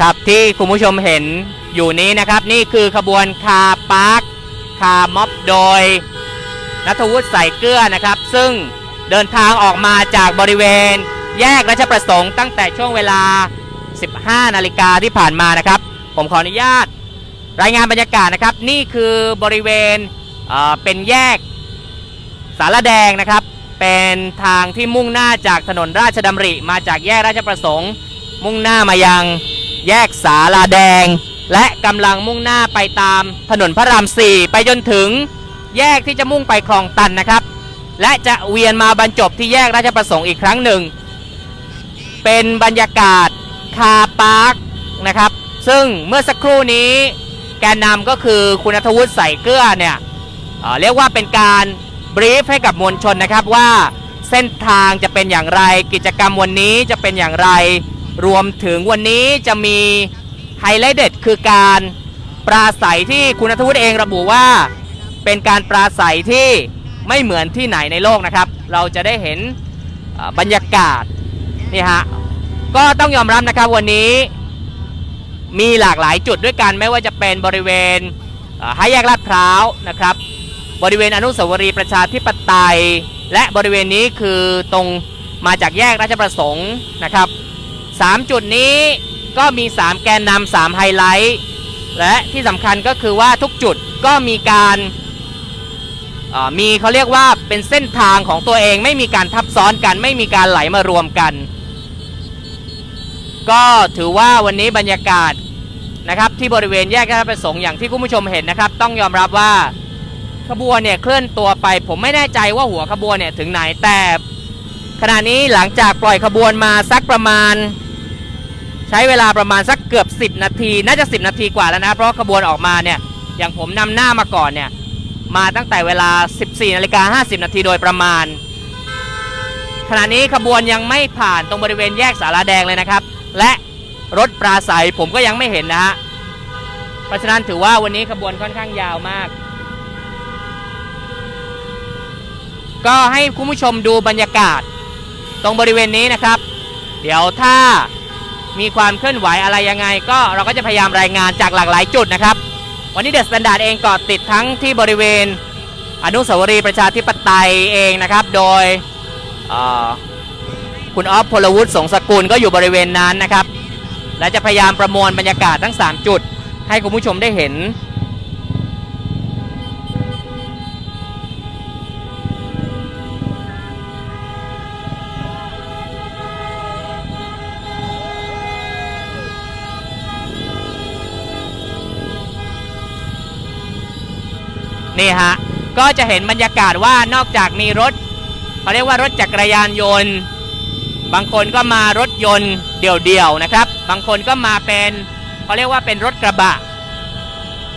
ครับที่คุณผู้ชมเห็นอยู่นี้นะครับ นี่คือขบวนคาร์ปาร์คคาร์ม็อบโดยนัทวุฒิใส่เกลือนะครับ ซึ่งเดินทางออกมาจากบริเวณ แยกราชประสงค์ตั้งแต่ช่วงเวลา 15 นาฬิกาที่ผ่านมานะครับ ผมขออนุญาตรายงานบรรยากาศนะครับ นี่คือบริเวณเเป็นแยกสารแดงนะครับ เป็นทางที่มุ่งหน้าจากถนนราชดำริ มาจากแยกราชประสงค์ มุ่งหน้ามายัง แยกสาลาแดง และกำลังมุ่งหน้าไปตามถนนพระรามสี่ไปจนถึงแยกที่จะมุ่งไปคลองตันนะครับ และจะเวียนมาบรรจบที่แยกราชประสงค์อีกครั้งหนึ่ง เป็นบรรยากาศคาปาร์คนะครับ ซึ่งเมื่อสักครู่นี้แกนนำก็คือคุณณัฐวุฒิใส่เกลือเนี่ยเเรียกว่าเป็นการบรีฟให้กับมวลชนนะครับว่าเส้นทางจะเป็นอย่างไรกิจกรรมวันนี้จะเป็นอย่างไร รวมถึงวันนี้จะมีไฮไลท์เด็ดคือการปราศัยที่คุณณัฐวุฒิเองระบุว่า เป็นการปราศัยที่ไม่เหมือนที่ไหนในโลกนะครับ เราจะได้เห็นบรรยากาศนี่ฮะก็ต้องยอมรับนะครับวันนี้มีหลากหลายจุดด้วยกันไม่ว่าจะเป็นบริเวณเอ่อห้าแยกลาดพร้าวนะครับ บริเวณอนุสาวรีย์ประชาธิปไตย และบริเวณนี้คือตรงมาจากแยกราชประสงค์นะครับ สามจุดนี้ก็มี 3 แกนนำสามไฮไลท์ และที่สำคัญก็คือว่าทุกจุดก็มีการมีเขาเรียกว่าเป็นเส้นทางของตัวเองไม่มีการทับซ้อนกัน ไม่มีการไหลมารวมกัน ก็ถือว่าวันนี้บรรยากาศนะครับที่บริเวณแยกราชประสงค์อย่างที่คุณผู้ชมเห็นนะครับ ต้องยอมรับว่าขบวนเนี่ยเคลื่อนตัวไป ผมไม่แน่ใจว่าหัวขบวนเนี่ยถึงไหนแต่ขณะนี้หลังจากปล่อยขบวนมาสักประมาณ ช้เวลาประมาณสักเกือบ 10 นาที น่าจะ 10 นาทีกว่าแล้วนะ เพราะขบวนออกมาเนี่ย อย่างผมนำหน้ามาก่อนเนี่ย มาตั้งแต่เวลา 14นาฬิกา50 นาทีโดยประมาณ ขณะนี้ขบวนยังไม่ผ่านตรงบริเวณแยกสาราแดงเลยนะครับ และรถปราศัยผมก็ยังไม่เห็นนะฮะ เพราะฉะนั้นถือว่าวันนี้ขบวนค่อนข้างยาวมาก ก็ให้คุณผู้ชมดูบรรยากาศ ตรงบริเวณนี้นะครับ เดี๋ยวถ้า มีความเคลื่อนไหวอะไรยังไง ก็เราก็จะพยายามรายงานจากหลากหลายจุดนะครับ วันนี้เดอะสแตนดาร์ดเองเกาะติดทั้งที่บริเวณ อนุสาวรีย์ประชาธิปไตยเองนะครับ โดยคุณออฟพลวุฒิสงสกุลก็อยู่บริเวณนั้นนะครับ และจะพยายามประมวลบรรยากาศทั้ง 3 จุด ให้คุณผู้ชมได้เห็น นี่ฮะก็จะเห็นบรรยากาศว่านอกจากมีรถเขาเรียกว่ารถจักรยานยนต์ บางคนก็มารถยนต์เดี่ยวๆนะครับ บางคนก็มาเป็นเขาเรียกว่าเป็นรถกระบะ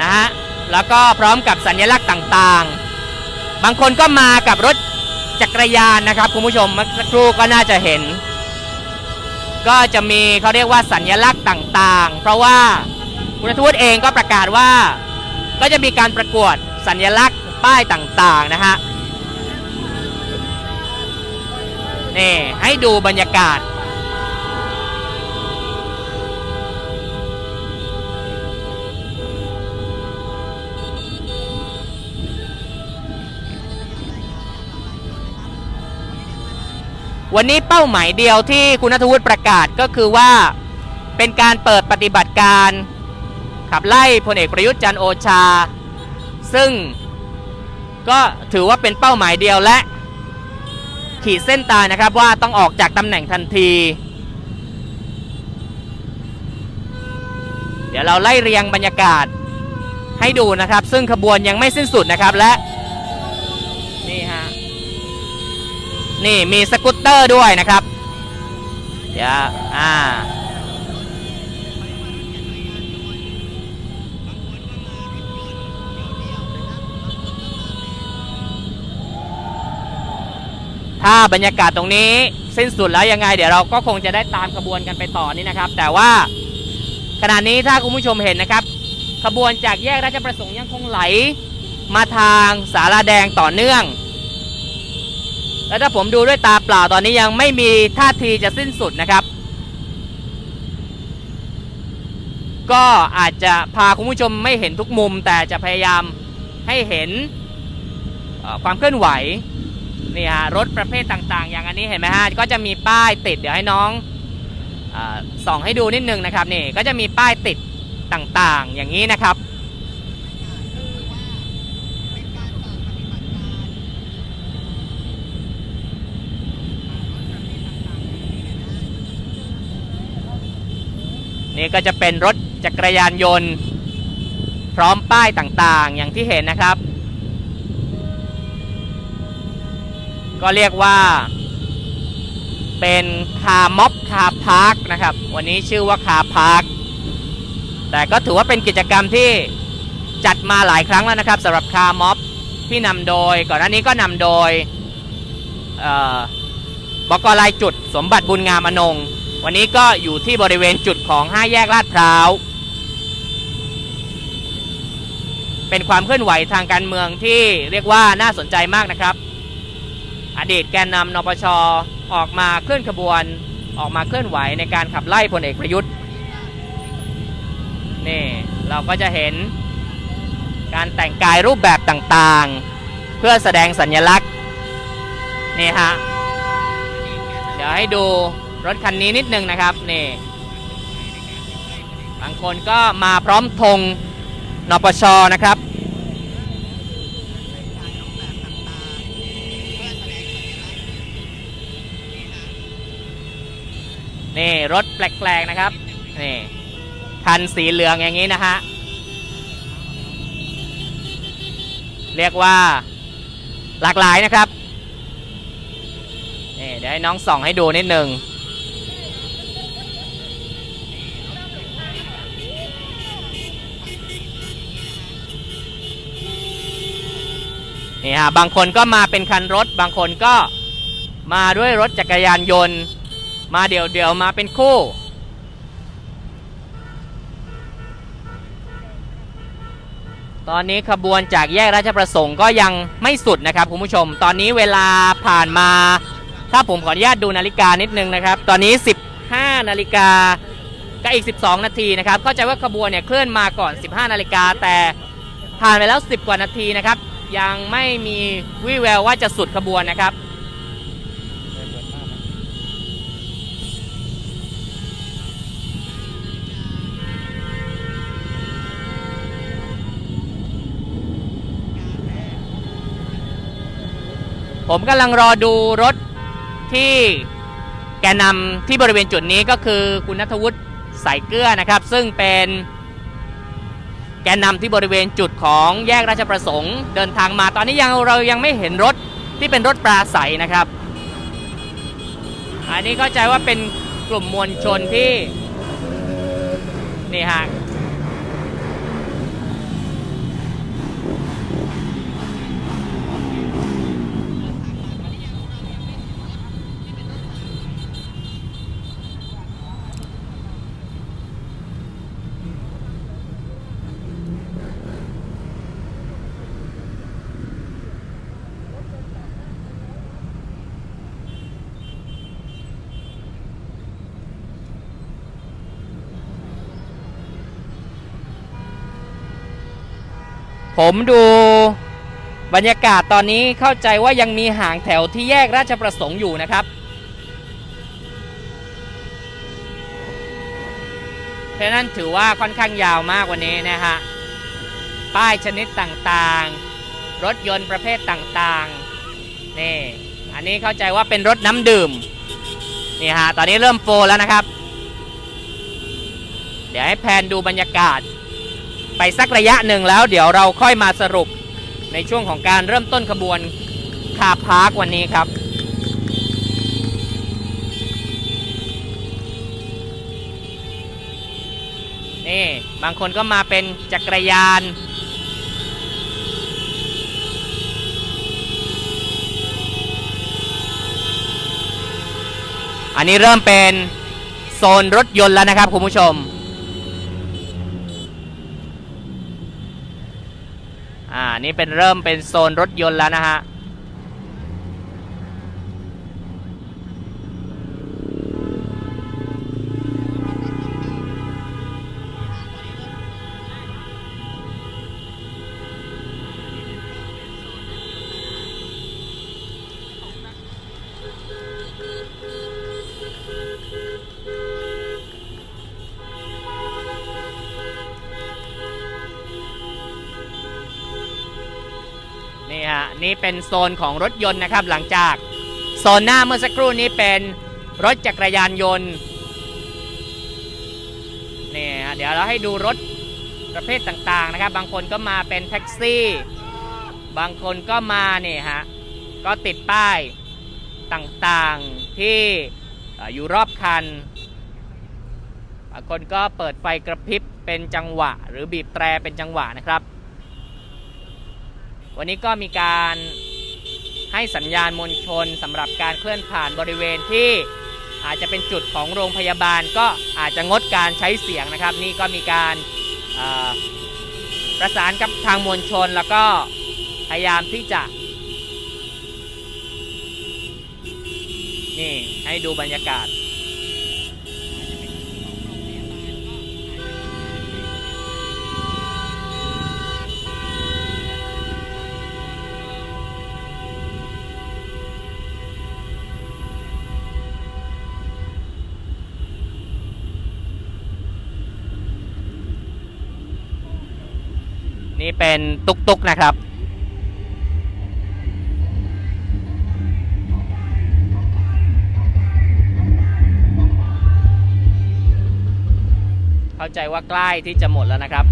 นะฮะแล้วก็พร้อมกับสัญลักษณ์ต่างๆ บางคนก็มากับรถจักรยานนะครับคุณผู้ชมเมื่อสักครู่ก็น่าจะเห็น ก็จะมีเขาเรียกว่าสัญลักษณ์ต่างๆ เพราะว่าคุณทวุฒิเองก็ประกาศว่า ก็จะมีการประกวด สัญลักษณ์ป้ายต่างๆนะฮะนี่ให้ดูบรรยากาศ วันนี้เป้าหมายเดียวที่คุณนัทวุฒิประกาศก็คือว่าเป็นการเปิดปฏิบัติการ ขับไล่พลเอกประยุทธ์จันโอชา ซึ่งก็ถือว่าเป็นเป้าหมายเดียวและ ขีดเส้นตายนะครับว่าต้องออกจากตำแหน่งทันที เดี๋ยวเราไล่เรียงบรรยากาศให้ดูนะครับ ซึ่งขบวนยังไม่สิ้นสุดนะครับและ นี่ฮะ นี่มีสกูตเตอร์ด้วยนะครับ เดี๋ยวอ่า ถ้าบรรยากาศตรงนี้สิ้นสุดแล้วยังไง เดี๋ยวเราก็คงจะได้ตามขบวนกันไปต่อนี่นะครับ แต่ว่าขณะนี้ถ้าคุณผู้ชมเห็นนะครับ ขบวนจากแยกราชประสงค์ยังคงไหล มาทางสาราแดงต่อเนื่อง แล้วถ้าผมดูด้วยตาเปล่าตอนนี้ยังไม่มีท่าทีจะสิ้นสุดนะครับ ก็อาจจะพาคุณผู้ชมไม่เห็นทุกมุม แต่จะพยายามให้เห็นความเคลื่อนไหว นี่ฮะรถประเภทต่างๆ อย่างอันนี้เห็นไหมฮะก็จะมีป้ายติดเดี๋ยวให้น้องอส่องให้ดูนิดนึงนะครับนี่ก็จะมีป้ายติดต่างๆ อย่างนี้นะครับนี่ก็จะเป็นรถจักรยานยนต์ พร้อมป้ายต่างๆ อย่างที่เห็นนะครับ ก็เรียกว่า เป็นคาร์ม็อบคาร์พาร์คนะครับ วันนี้ชื่อว่าคาร์พาร์คแต่ก็ถือว่าเป็นกิจกรรมที่จัดมาหลายครั้งแล้วนะครับสำหรับคาร์ม็อบที่นำโดย ก่อนหน้านี้ก็นำโดยเอ่อบกลายจุดสมบัติบุญงามอนง วันนี้ก็อยู่ที่บริเวณจุดของ5แยกลาดพร้าว เป็นความเคลื่อนไหวทางการเมืองที่เรียกว่าน่าสนใจมากนะครับ อดีตแกนนำนปชออกมาเคลื่อนขบวนออกมาเคลื่อนไหวในการขับไล่พลเอกประยุทธ์นี่เราก็จะเห็นการแต่งกายรูปแบบต่างๆ เพื่อแสดงสัญลักษณ์นี่ฮะเดี๋ยวให้ดูรถคันนี้นิดนึงนะครับนี่บางคนก็มาพร้อมธงนปชนะครับ นี่รถแปลกๆนะครับ นี่คันสีเหลืองอย่างนี้นะฮะ เรียกว่าหลากหลายนะครับ นี่เดี๋ยวให้น้องส่องให้ดูนิดหนึ่งนี่ฮะบางคนก็มาเป็นคันรถ บางคนก็มาด้วยรถจักรยานยนต์ มาเดี่ยวเดี่ยวมาเป็นคู่ ตอนนี้ขบวนจากแยกราชประสงค์ก็ยังไม่สุดนะครับคุณผู้ชม ตอนนี้เวลาผ่านมา ถ้าผมขออนุญาตดูนาฬิกานิดนึงนะครับ ตอนนี้ 15 นาฬิกาก็อีก 12 นาทีนะครับ เข้าใจว่าขบวนเนี่ยเคลื่อนมาก่อน 15 นาฬิกาแต่ผ่านไปแล้ว 10 กว่านาทีนะครับ ยังไม่มีวี่แววว่าจะสุดขบวนนะครับ ผมกำลังรอดูรถที่แกนำที่บริเวณจุดนี้ก็คือคุณนัทวุฒิสายเกลือนะครับ ซึ่งเป็นแกนนำที่บริเวณจุดของแยกราชประสงค์เดินทางมาตอนนี้ยังเรายังไม่เห็นรถที่เป็นรถปราศัยนะครับ อันนี้เข้าใจว่าเป็นกลุ่มมวลชนที่นี่ฮะ ผมดูบรรยากาศตอนนี้เข้าใจว่ายังมีห่างแถวที่แยกราชประสงค์อยู่นะครับเพราะนั้นถือว่าค่อนข้างยาวมากวันนี้นะฮะ ป้ายชนิดต่างๆ รถยนต์ประเภทต่างๆ นี่ อันนี้เข้าใจว่าเป็นรถน้ำดื่ม นี่ฮะ ตอนนี้เริ่มโฟลแล้วนะครับ เดี๋ยวให้แพนดูบรรยากาศ ไปสักระยะหนึ่งแล้วเดี๋ยวเราค่อยมาสรุปในช่วงของการเริ่มต้นขบวนคาพาร์ควันนี้ครับ นี่บางคนก็มาเป็นจักรยาน อันนี้เริ่มเป็นโซนรถยนต์แล้วนะครับคุณผู้ชม อ่านี่เป็นเริ่มเป็นโซนรถยนต์แล้วนะฮะ เป็นโซนของรถยนต์นะครับหลังจากโซนหน้าเมื่อสักครู่นี้เป็นรถจักรยานยนต์นี่ฮะเดี๋ยวเราให้ดูรถประเภทต่างๆนะครับ บางคนก็มาเป็นแท็กซี่ บางคนก็มาเนี่ยฮะก็ติดป้ายต่างๆที่อยู่รอบคัน บางคนก็เปิดไฟกระพริบเป็นจังหวะ หรือบีบแตรเป็นจังหวะนะครับ วันนี้ก็มีการให้สัญญาณมวลชนสำหรับการเคลื่อนผ่านบริเวณที่อาจจะเป็นจุดของโรงพยาบาลก็อาจจะงดการใช้เสียงนะครับ นี่ก็มีการประสานกับทางมวลชนแล้วก็พยายามที่จะ นี่ให้ดูบรรยากาศ นี่เป็นตุกตุกนะครับ เข้าใจว่าใกล้ที่จะหมดแล้วนะครับ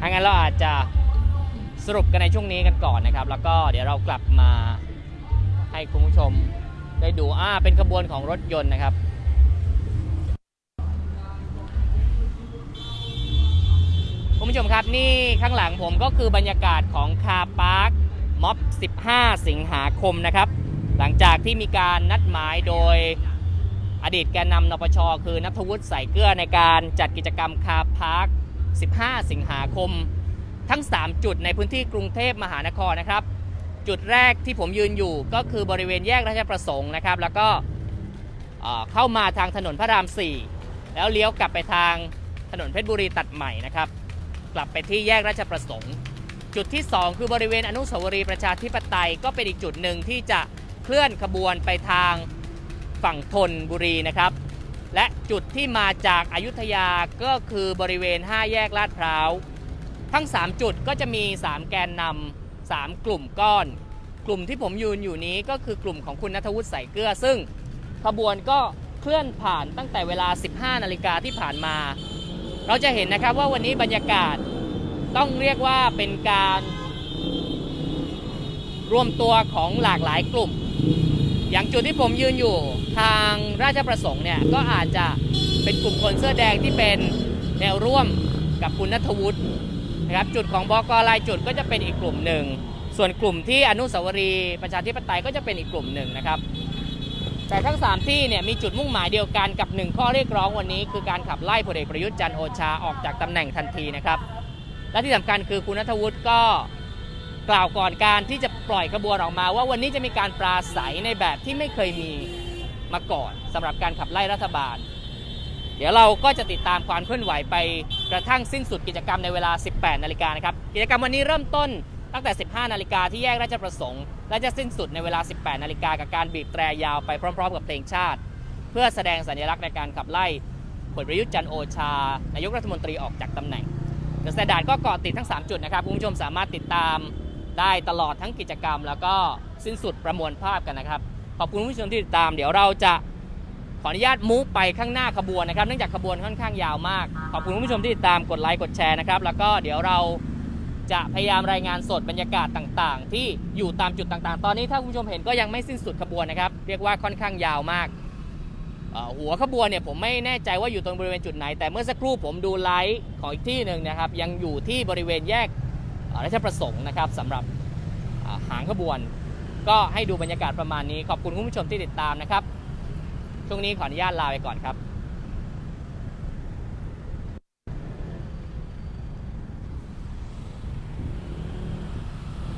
ถ้างั้นเราอาจจะสรุปกันในช่วงนี้กันก่อนนะครับ แล้วก็เดี๋ยวเรากลับมาให้คุณผู้ชมได้ดูอ่าเป็นขบวนของรถยนต์นะครับ ผู้ชมครับนี่ข้างหลังผมก็คือบรรยากาศของคาปาร์คม็อบ 15 สิงหาคมนะครับ หลังจากที่มีการนัดหมายโดยอดีตแกนนำนปช คือนัทวุฒิใส่เกลือในการจัดกิจกรรมคาปาร์ค 15 สิงหาคม ทั้ง 3 จุดในพื้นที่กรุงเทพมหานครนะครับ จุดแรกที่ผมยืนอยู่ก็คือบริเวณแยกราชประสงค์นะครับ แล้วก็เอ่อเข้ามาทางถนนพระราม 4 แล้วเลี้ยวกลับไปทางถนนเพชรบุรีตัดใหม่นะครับ กลับไปที่แยกราชประสงค์ จุดที่ 2 คือบริเวณอนุสาวรีย์ประชาธิปไตยก็เป็นอีกจุดหนึ่งที่จะเคลื่อนขบวนไปทางฝั่งธนบุรีนะครับ และจุดที่มาจากอายุทยาก็คือบริเวณ 5 แยกลาดพร้าวทั้ง 3 จุดก็จะมี 3 แกนนำ3 กลุ่มก้อน กลุ่มที่ผมยืนอยู่นี้ก็คือกลุ่มของคุณนัทวุฒิใส่เกลือ ซึ่งขบวนก็เคลื่อนผ่านตั้งแต่เวลา 15 นาฬิกาที่ผ่านมา เราจะเห็นนะครับว่าวันนี้บรรยากาศต้องเรียกว่าเป็นการรวมตัวของหลากหลายกลุ่ม อย่างจุดที่ผมยืนอยู่ทางราชประสงค์เนี่ยก็อาจจะเป็นกลุ่มคนเสื้อแดงที่เป็นแนวร่วมกับคุณนัทวุฒินะครับจุดของบอกลายจุดก็จะเป็นอีกกลุ่มหนึ่ง ส่วนกลุ่มที่อนุสาวรีย์ประชาธิปไตยก็จะเป็นอีกกลุ่มหนึ่งนะครับ แต่ทั้ง 3 ที่เนี่ยมีจุดมุ่งหมายเดียวกันกับ 1 ข้อเรียกร้องวันนี้ คือการขับไล่พลเอกประยุทธ์จันโอชาออกจากตำแหน่งทันทีนะครับ และที่สำคัญคือคุณนัทวุฒิก็กล่าวก่อนการที่จะปล่อยขบวนออกมา ว่าวันนี้จะมีการปราศัยในแบบที่ไม่เคยมีมาก่อนสำหรับการขับไล่รัฐบาล เดี๋ยวเราก็จะติดตามความเคลื่อนไหวไปกระทั่งสิ้นสุดกิจกรรมในเวลา 18 นาฬิกานะครับกิจกรรมวันนี้เริ่มต้นตั้งแต่ 15 นาฬิกาที่แยกราชประสงค์ และจะสิ้นสุดในเวลา 18 นาฬิกากับการบีบแตรยาวไปพร้อม ๆ กับเพลงชาติ เพื่อแสดงสัญลักษณ์ในการขับไล่พลประยุทธ์จันโอชา นายกรัฐมนตรีออกจากตำแหน่งเดอะสแตนดาร์ดก็เกาะติดทั้ง 3 จุดนะครับคุณผู้ชมสามารถติดตามได้ตลอดทั้งกิจกรรม แล้วก็สิ้นสุดประมวลภาพกันนะครับ ขอบคุณผู้ชมที่ติดตาม เดี๋ยวเราจะขออนุญาตมูฟไปข้างหน้าขบวนนะครับ เนื่องจากขบวนค่อนข้างยาวมาก ขอบคุณผู้ชมที่ติดตามกดไลค์กดแชร์นะครับ แล้วก็เดี๋ยวเรา จะพยายามรายงานสดบรรยากาศต่างๆ ที่อยู่ตามจุดต่างๆ ตอนนี้ถ้าคุณผู้ชมเห็นก็ยังไม่สิ้นสุดขบวนนะครับ เรียกว่าค่อนข้างยาวมาก หัวขบวนเนี่ยผมไม่แน่ใจว่าอยู่ตรงบริเวณจุดไหน แต่เมื่อสักครู่ผมดูไลฟ์ของอีกที่หนึ่งนะครับ ยังอยู่ที่บริเวณแยกราชประสงค์นะครับสำหรับหางขบวน ก็ให้ดูบรรยากาศประมาณนี้ ขอบคุณคุณผู้ชมที่ติดตามนะครับ ช่วงนี้ขออนุญาตลาไปก่อนครับ